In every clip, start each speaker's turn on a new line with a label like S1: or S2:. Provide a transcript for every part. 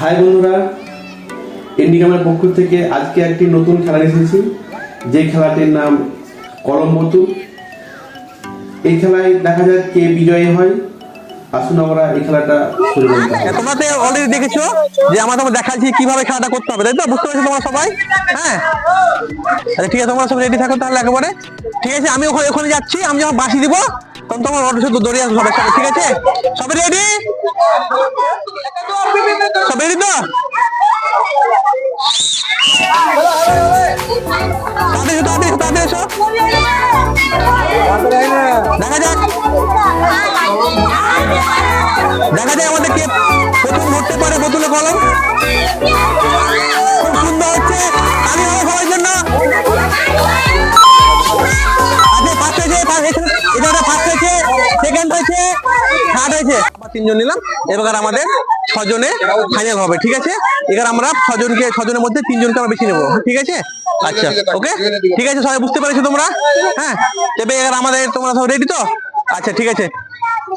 S1: High বন্ধুরা ইন্ডিকামের পক্ষ থেকে আজকে একটি নতুন খেলা এসেছি। যে খেলাটির নাম কলম বতু। এই খেলায় দেখা যাক কে বিজয়ী হয়। আসুন আমরা এই খেলাটা শুরু করতে হবে।
S2: তোমরা তো অলরেডি দেখেছ যে আমরা তোমার দেখাচ্ছি কীভাবে খেলাটা করতে হবে, তাই তো? বুঝতে পারছ তোমরা সবাই? হ্যাঁ? আচ্ছা ঠিক আছে, তোমরা সব রেডি থাকো তাহলে একেবারে। ঠিক আছে আমি ওখানে ওখানে যাচ্ছি, আমি যখন বাসি দিব তখন তোমার অটো শুধু দৌড়ে আসব সবাই সাথে ঠিক আছে? সবাই রেডি সব রেডি তো। দেখা যাক। দেখা যায় আমাদের কে প্রথম ধরতে পারে বোতলে কলম। সেকেন্ড হয়েছে? আবার তিনজন নিলাম। এবার আমাদের ছজনে ফাইনাল হবে, ঠিক আছে? এবার আমরা ছজনকে, ছজনের মধ্যে তিনজনকে আমরা বেছে নেব, ঠিক আছে? আচ্ছা ওকে ঠিক আছে, সবাই বুঝতে পেরেছ তোমরা? হ্যাঁ? তবে এবার আমাদের তোমরা সব রেডি তো? আচ্ছা ঠিক আছে।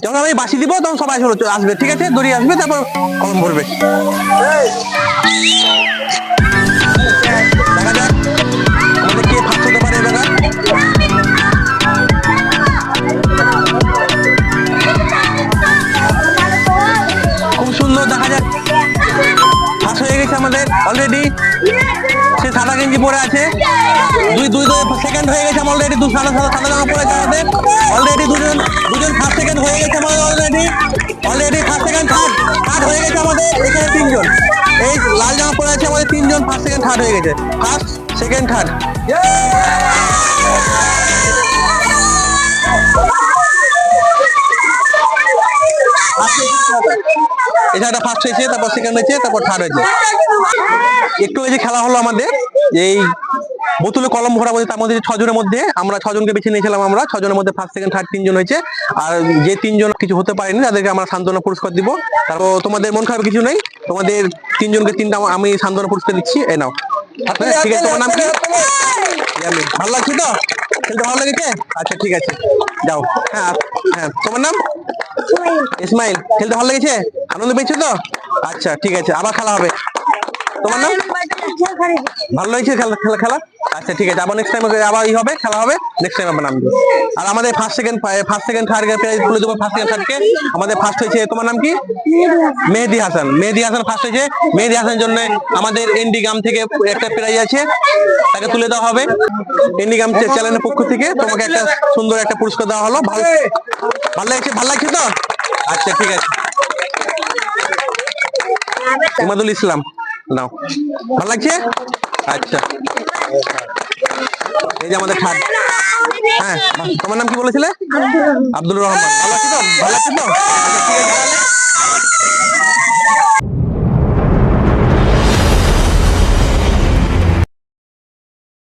S2: যখন আমি বাসি দিব, তখন সবাই আসবে ঠিক আছে? দড়ি আসবে, তারপর কলম ভরবে অলরেডি সে সাদা গেঞ্জি পরে আছে। দুই দুই সেকেন্ড হয়ে গেছে অলরেডি দু সাদা সাদা সাদা জামা পরে আছে অলরেডি দুজন দুজন ফার্স্ট সেকেন্ড হয়ে গেছে আমাদের already already first second third third হয়ে গেছে আমাদের এখানে তিনজন। এই লাল জামা পরে আছে আমাদের তিনজন ফার্স্ট সেকেন্ড থার্ড হয়ে গেছে। ফার্স্ট সেকেন্ড থার্ড এছাড়া ফার্স্ট হয়েছে তারপর সেকেন্ড হয়েছে তারপর থার্ড হয়েছে। একটু এই যে খেলা হলো আমাদের এই বোতলে কলম ভরা বলতে তার মধ্যে ছজনের মধ্যে আমরা ছজনকে বেছে নিয়েছিলাম আমরা ছজনের মধ্যে ফার্স্ট সেকেন্ড থার্ড তিনজন হয়েছে। আর যে তিনজন কিছু হতে পারেনি তাদেরকে আমরা সান্ত্বনা পুরস্কার দিব। তারপর তোমাদের মন খারাপ কিছু নেই তোমাদের তিনজনকে তিনটা আমি সান্ত্বনা পুরস্কার দিচ্ছি এ নাও। হ্যাঁ, ঠিক আছে তোমার নাম কি? ভালো লাগছে তো? খেলতে ভালো লেগেছে? আচ্ছা ঠিক আছে। যাও। হ্যাঁ হ্যাঁ তোমার নাম? ইসমাইল। খেলতে ভালো লেগেছে? আনন্দ পেয়েছ তো? আচ্ছা ঠিক আছে, আবার খেলা হবে। তোমার নাম? ভালো লাগছে খেলা খেলা খেলা? আচ্ছা ঠিক আছে, আবার নেক্সট টাইম আবার ই হবে, খেলা হবে নেক্সট টাইম আবার নাম দিও আর আমাদের first second first second third prize তুলে দেবো ফার্স্ট সেকেন্ড থার্ডকে আমাদের ফার্স্ট হয়েছে, তোমার নাম কি? মেহেদি হাসান। মেহেদি হাসান ফার্স্ট হয়েছে। মেহেদি হাসানের জন্য আমাদের এনডি গ্রাম থেকে একটা প্রাইজ আছে, তাকে তুলে দেওয়া হবে। এনডি গ্রাম চ্যানেলের পক্ষ থেকে তোমাকে একটা সুন্দর একটা পুরস্কার দেওয়া হলো। ভালো ভালো লাগছে ভালো লাগছে তো? আচ্ছা ঠিক আছে। ইমাদুল ইসলাম। নাও। ভালো লাগছে? আচ্ছা। এই যে আমাদের খাট হ্যাঁ তোমার নাম কি বলেছিলে? আব্দুল রহমান। ভালো আছো তো? ভালো আছো তো?